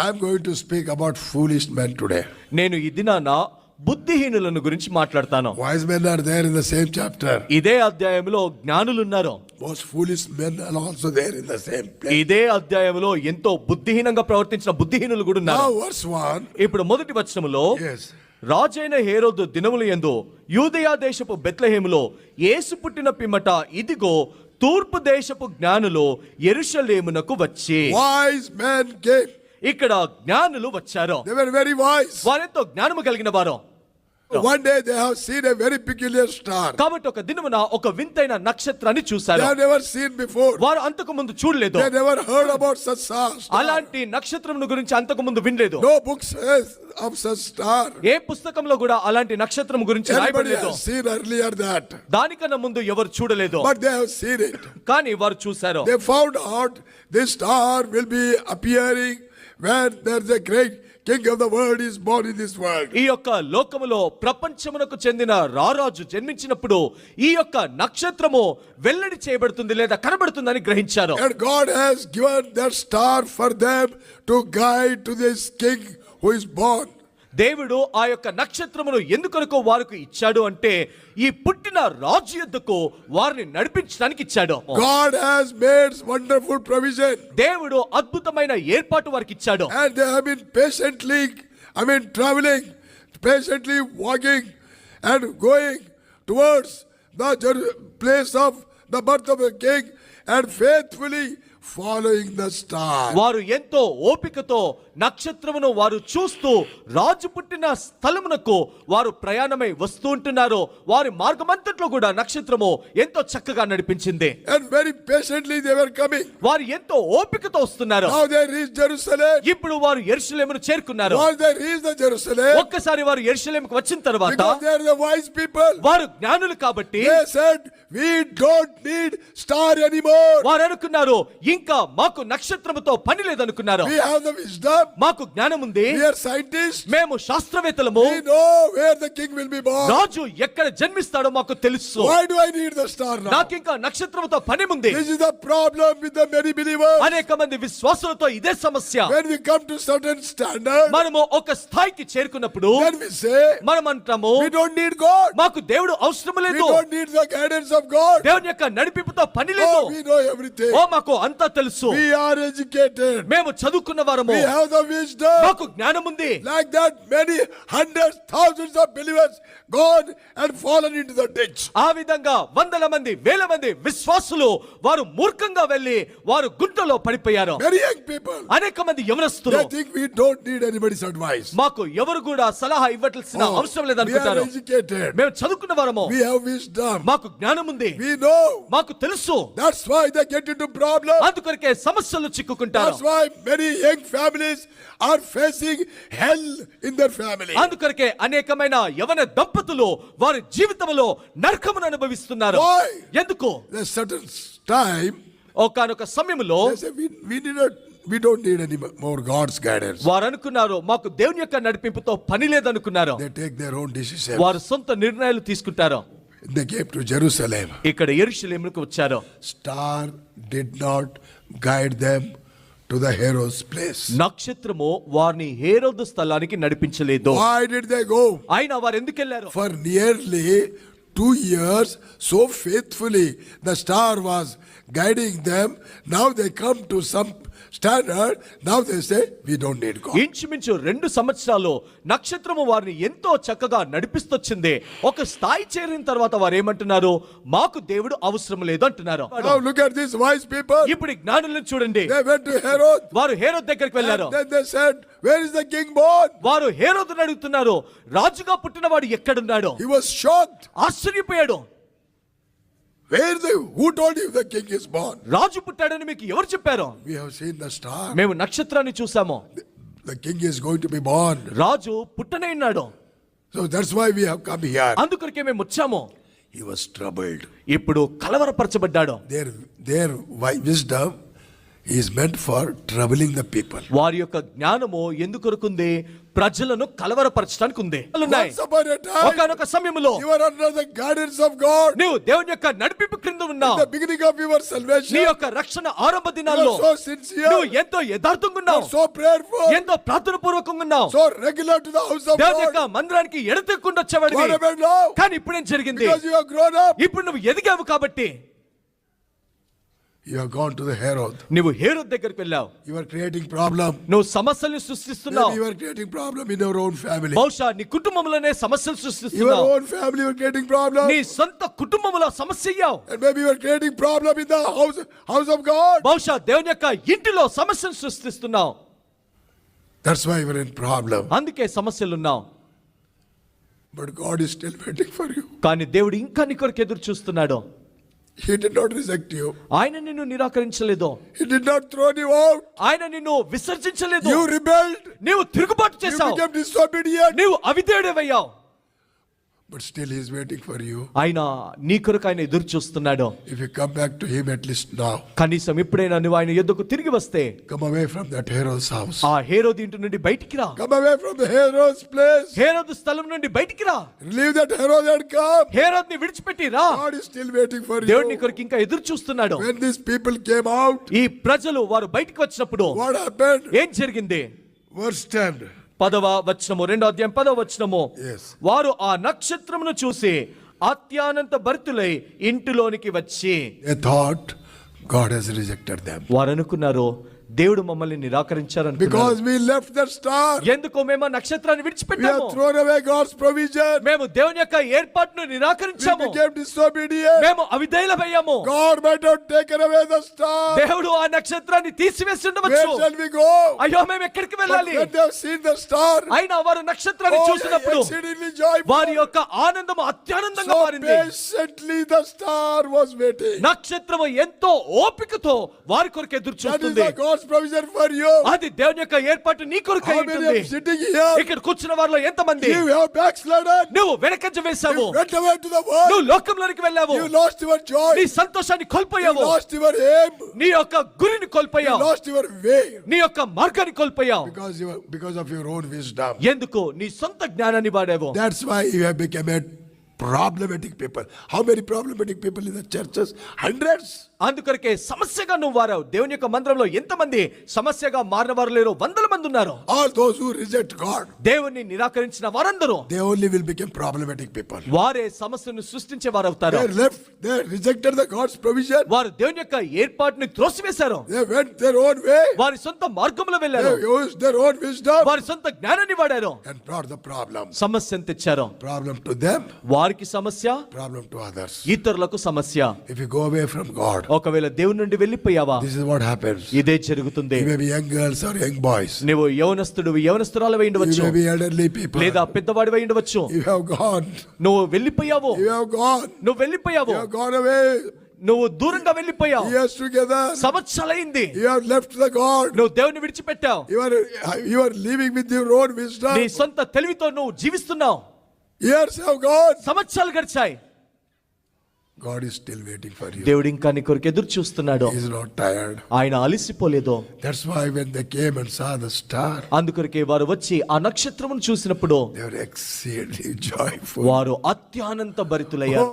I'm going to speak about foolish men today. నేను ఈ దినాన బుద్ధిహీనులను గురించి మాట్లాడతాను Wise men are there in the same chapter. ఇదే అధ్యాయంలో జ్ఞానులు ఉన్నారు foolish men are also there in the same place. ఇదే అధ్యాయంలో ఎంతో బుద్ధిహీనంగా ప్రవర్తించిన బుద్ధిహీనులు కూడా ఉన్నారు Now, verse 1. ఇప్పుడు మొదటి వచనములో Yes. రాజైన హేరోదు దినములు ఎందు యూదయా దేశపు బెత్లహేములో యేసు పుట్టిన పిమ్మట ఇదిగో తూర్పు దేశపు జ్ఞానులు ఎరుషలేమునకు వచ్చి Wise men came. ఇక్కడ జ్ఞానులు వచ్చారు. వెరీ వైస్ వారెంతో జ్ఞానము కలిగిన వారు. One day they have seen a very peculiar star కాబట్టి ఒక దినమున ఒక వింతైన నక్షత్రాన్ని చూశారు. దే నెవర్ సీన్ బిఫోర్ వారు అంతకు ముందు చూడలేదు. They never heard about such star అలాంటి నక్షత్రమును గురించి అంతకు ముందు వినలేదు. No books of such star ఏ పుస్తకంలో కూడా అలాంటి నక్షత్రం గురించి రాయబడలేదు. సీన్ ఎర్లియర్ దట్ దానికన్న ముందు ఎవరు చూడలేదు. But they have seen it కానీ వారు చూశారు. They found out the star will be appearing where there the great king of the world is born in this world ఈ యొక్క లోకములో ప్రపంచమునకు చెందిన రారాజు జన్మించినప్పుడు ఈ యొక్క నక్షత్రము వెల్లడి చేయబడుతుంది లేదా కనబడుతుందని గ్రహించారు and God has given that star for them to guide to this king who is born దేవుడు ఆ యొక్క నక్షత్రమును ఎందుకొనుకు వారికి ఇచ్చాడు అంటే ఈ పుట్టిన రాజు యుద్ధకు వారిని నడిపించడానికి ఇచ్చాడు. God has made wonderful provision దేవుడు అద్భుతమైన ఏర్పాటు వారికి ఇచ్చాడు. And they have been patiently I mean travelling patiently walking and going towards the place of the birth of the king and faithfully following the star వారు ఎంతో ఓపికతో నక్షత్రమును వారు చూస్తూ రాజు పుట్టిన స్థలమునకు వారు ప్రయాణమై వస్తూ ఉంటున్నారు. వారి మార్గమంతట్లో కూడా నక్షత్రము ఎంతో చక్కగా నడిపించింది. And very patiently they were coming వారు ఎంతో ఓపికతో వస్తున్నారు. నౌ దే రీచ్ జెరూసలేం ఇప్పుడు వారు యెరూషలేమును చేరుకున్నారు. నౌ ఒక్కసారి వారు యెరూషలేముకు వచ్చిన తర్వాత వైస్ పీపుల్ వారు జ్ఞానులు కాబట్టి they said we don't star anymore వారు అనుకున్నారు ఇంకా మాకు నక్షత్రముతో పని లేదనుకున్నారు. మాకు జ్ఞానం ఉంది మేము శాస్త్రవేత్తలము. రాజు ఎక్కడ జన్మిస్తాడో మాకు తెలుసు. నాకు ఇంకా నక్షత్రముతో పని ఉంది అనేక మంది విశ్వాసులతో ఇదే సమస్య. మనము ఒక స్థాయికి చేరుకున్నప్పుడు మనం అంటాము మాకు దేవుడు అవసరం లేదు. దేవుని యొక్క నడిపింపుతో పని లేదు. ఓ మాకు అంతా తెలుసు. వి ఆర్ ఎడ్యుకేటెడ్ మేము చదువుకున్న వారము. వి హావ్ ద జ్ఞానం ఉంది. Like that many hundreds of believers gone and fallen into the ditch ఆ విధంగా వందల మంది వేల మంది విశ్వాసులు వారు మూర్ఖంగా వెళ్ళి వారు గుంటలో పడిపోయారు. పీపుల్ అనేక మంది యవనస్తులు. We don't need anybody's advice మాకు ఎవరు కూడా సలహా ఇవ్వాల్సిన అవసరం లేదు అనుకుంటారు మేము చదువుకున్న వారము. హావ్ విజ్డమ్ మాకు జ్ఞానం ఉంది. వి మాకు తెలుసు. That's why they get into problem అందుకొరకే సమస్యలు చిక్కుకుంటారు That's why many young families are facing hell in their family. అందుకొరకే అనేకమైన యవన దంపతులు వారి జీవితంలో నరకమును అనుభవిస్తున్నారు Why? ఎందుకు There's certain time ఒకనొక సమయంలో they say we, we need not, we don't need any more God's guidance. వారు అనుకున్నారు మాకు దేవుని యొక్క నడిపింపుతో పని లేదనుకున్నారు They take their own decision. వారు సొంత నిర్ణయాలు తీసుకుంటారు They came to Jerusalem. ఇక్కడ ఎరుషలేములకు వచ్చారు Star did not guide them to the hero's place. నక్షత్రము వారిని హేరోదు స్థలానికి నడిపించలేదు Why did they go? ఆయన వారు ఎందుకు వెళ్ళారు For nearly two years, so faithfully, the star was guiding them. Now they come to some they say, we don't need God. ఇంచుమించు రెండు సంవత్సరాలు నక్షత్రము వారిని ఎంతో చక్కగా నడిపిస్తొచ్చింది ఒక స్థాయి చేరిన తర్వాత వారు ఏమంటున్నారు మాకు దేవుడు అవసరం లేదు అంటున్నారు look at these wise people. ఇప్పుడు ఈ జ్ఞానులను చూడండి They went to Herod. వారు హేరోద్ దగ్గరికి వెళ్ళారు then they said, Where is the king born? వారు హేరోదుని అడుగుతున్నారు రాజుగా పుట్టినవాడు ఎక్కడున్నాడు He was shocked. ఆశ్చర్యపోయాడు The who told you the king is born? రాజు పుట్టాడని మీకు ఎవరు చెప్పారు We have seen the star. మేము నక్షత్రాన్ని చూసాము The king is going to be born. రాజు పుట్టనే ఉన్నాడు So that's why we have come here. అందుకొరకే మేము వచ్చాము He was troubled. ఇప్పుడు కలవరపరచబడ్డాడు Their their wi- wisdom is meant for troubling the people. వారి యొక్క జ్ఞానము ఎందుకొరకుంది ప్రజలను కలవరపరచడానికి ఉంది ఒకానొక సమయంలో the guidance of God. నీవు దేవుని యొక్క నడిపింపు క్రింద ఉన్నావు the beginning of your salvation, నీ యొక్క రక్షణ ఆరంభ దినాల్లో so sincere, నువ్వు ఎంతో యథార్థంగా ఉన్నావు so prayerful, ఎంతో ప్రార్థన పూర్వకంగా ఉన్నావు so regular to the house of దేవుని యొక్క God. మందిరానికి ఎడతెక్కుండా వచ్చేవాడివి? కానీ ఇప్పుడేం జరిగింది Because you have grown up, ఇప్పుడు నువ్వు ఎదిగావు కాబట్టి you have gone to the Herod నీవు హెరోద్ దగ్గరికి వెళ్ళావు. యు ఆర్ క్రియేటింగ్ ప్రాబ్లం నువ్వు సమస్యలు సృష్టిస్తున్నావు. You are creating problem in your own family బహుశా నీ కుటుంబంలోనే సమస్యలు సృష్టిస్తున్నావు. Your own family you are creating problem నీ సొంత కుటుంబంలో సమస్య అయ్యావు. And maybe you are creating problem in the house house of God బహుశా దేవుని యొక్క ఇంటిలో సమస్యలు సృష్టిస్తున్నావు. That's why you're in problem అందుకే సమస్యలు ఉన్నావు but God is still waiting for you కానీ దేవుడు ఇంకా నీ కొరకు ఎదురు He did not reject you. ఆయన నిన్ను నిరాకరించలేదు He did not throw you out. ఆయన నిన్ను విసర్జించలేదు You rebelled. నీవు తిరుగుబాటు You చేశావు became disobedient. నీవు అవిధేయుడవయ్యావు but still his waiting for you ఆయన నీ కొరకు ఆయన ఎదురు చూస్తున్నాడు. If you come back to him at least now కనీసం ఇప్పుడైనా నువ్వు ఆయన ఎదుకు తిరిగి వస్తే come away from that Herod's house ఆ హెరోద్ ఇంటి నుండి బయటికి రా. Come away from the Herod's place Herod స్థలం నుండి బయటికి రా. Leave that Herod and come హెరోద్ని విడిచిపెట్టి రా. God is still waiting for you దేవుడు నీ కొరకు ఇంకా ఎదురు చూస్తున్నాడు. When this people came out ఈ ప్రజలు వారు బయటికి వచ్చినప్పుడు వాట్ హాపెండ్ ఏం జరిగింది? వర్స్ట్ అండ్ పదవ వచనము రెండో అధ్యాయం పదవ వచనము. వారు ఆ నక్షత్రమును చూసి అత్యానంత భరితులై ఇంటిలోనికి వచ్చి thought God has rejected them. వారు అనుకున్నారు దేవుడు మమ్మల్ని నిరాకరించారని because we left the star ఎందుకో మేము ఆ నక్షత్రాన్ని విడిచిపెట్టాము. We thrown away God's provision మేము దేవుని యొక్క ఏర్పాటును నిరాకరించాము. వి బికేమ్ డిసోబీడియెంట్ మేము అవిధేయులమయ్యాము. God might have taken away the star దేవుడు ఆ నక్షత్రాన్ని తీసివేసి ఉండవచ్చు. షల్ వి గో అయ్యో మేము ఎక్కడికి వెళ్ళాలి? But have seen the star అయినా వారు నక్షత్రాన్ని చూసినప్పుడు వారి యొక్క ఆనందం అత్యానందంగా మారింది. So patiently the star was waiting నక్షత్రము ఎంతో ఓపికతో వారి కొరకు ఎదురు చూస్తుంది. God's provision for you. అది దేవుని యొక్క ఏర్పాటు నీ కొరకు ఉంటుంది sitting here? ఇక్కడ కూర్చున్న వారిలో ఎంతమంది You have backslidden. నువ్వు వెనకంజ వేశావు You went away to the world. నువ్వు లోకంలోనికి వెళ్ళావు You lost your joy. నీ సంతోషాన్ని You కోల్పోయావు lost your aim. నీ యొక్క గురిని You కోల్పోయావు lost your way. నీ యొక్క మార్గాన్ని కోల్పోయావు Because you because of your own wisdom. ఎందుకు నీ సొంత జ్ఞానాన్ని వాడావు That's why you have become a problematic people how many problematic people in the churches hundreds అందుకొరకే సమస్యగా నువ్వు వారావు. దేవుని యొక్క మంత్రంలో ఎంతమంది సమస్యగా మారిన వారు లేరు వందల మంది ఉన్నారు. All those who reject God దేవుని నిరాకరించిన వారందరూ they only will become problematic people వారే సమస్యను సృష్టించే వారు అవుతారు they left they rejected the God's provision వారు దేవుని యొక్క ఏర్పాటుని త్రోసివేశారు. They went their own way వారి సొంత మార్గములో వెళ్ళారు. They use their own wisdom వారి సొంత జ్ఞానాన్ని వాడారు. అండ్ బ్రాట్ ద ప్రాబ్లం సమస్యను తెచ్చారు. ప్రాబ్లమ్ టు దెం వారు వారికి సమస్య? ప్రాబ్లం టు అదర్స్ ఇతరులకు సమస్య. If you go away from God ఒకవేళ దేవుని నుండి వెళ్ళిపోయావా? దిస్ ఇస్ వాట్ హ్యాపెన్స్ ఇదే జరుగుతుంది. You may be young girls or young boys నీవు యవనస్తుడు యవనస్తురాలు వై ఉండవచ్చు. You may be elderly people లేదా పెద్దవాడి వై ఉండవచ్చు. యు హావ్ గాడ్ నువ్వు వెళ్ళిపోయావో. యు హావ్ గాడ్ నువ్వు వెళ్ళిపోయావో. యు హావ్ గాడ్ అవే నువ్వు దూరంగా వెళ్ళిపోయావు. Yes together. సమస్యలైంది you నువ్వు దేవుని విడిచిపెట్టావు. You are you are living తెలివితో నువ్వు జీవిస్తున్నావు. Years have gone. సంవత్సరాలు గడిచాయి God is still waiting for you. దేవుడు ఇంకా నీ కొరకు ఎదురు చూస్తున్నాడు He is not tired. ఆయన అలసిపోలేదు That's why when they came and saw the star, అందుకొరకే వారు వచ్చి ఆ నక్షత్రమును చూసినప్పుడు they were exceedingly joyful. వారు అత్యానంత భరితులయ్యారు